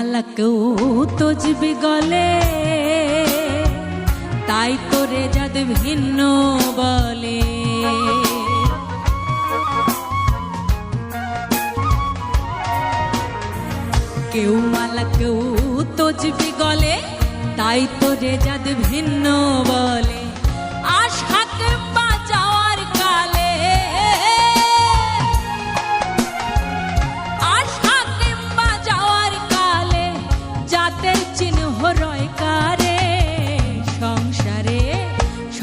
মালা কেউ তজবি গলে তাই তোরে যাদ ভিন্ন বলে। কেউ মালা কেউ তজবি গলে তাই তোরে যাদ ভিন্ন বলে।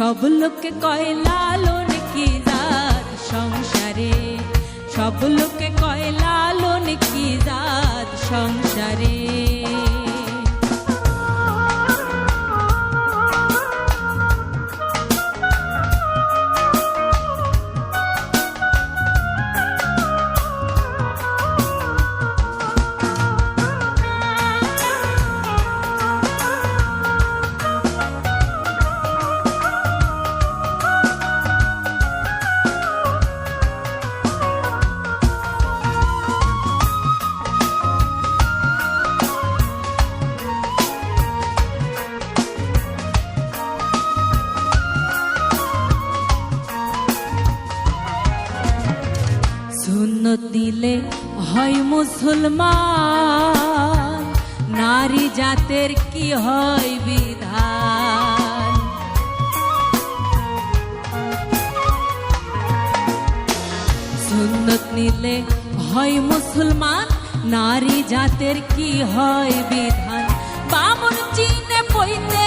সব লোকে কয় লালন কি যার সংসারে? সব লোকে কয় লালন কি সুন্নত দিলে হয় মুসলমান। নারী জাতের কি হয় বিধান? সুন্নত নিলে হয় মুসলমান, নারী জাতের কি হয় বিধান? বামন চিনে পইতে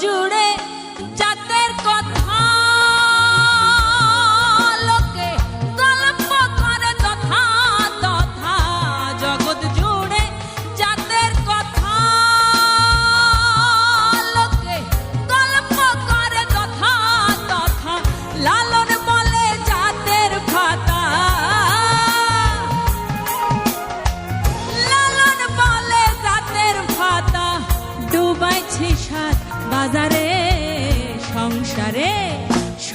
জুড়ে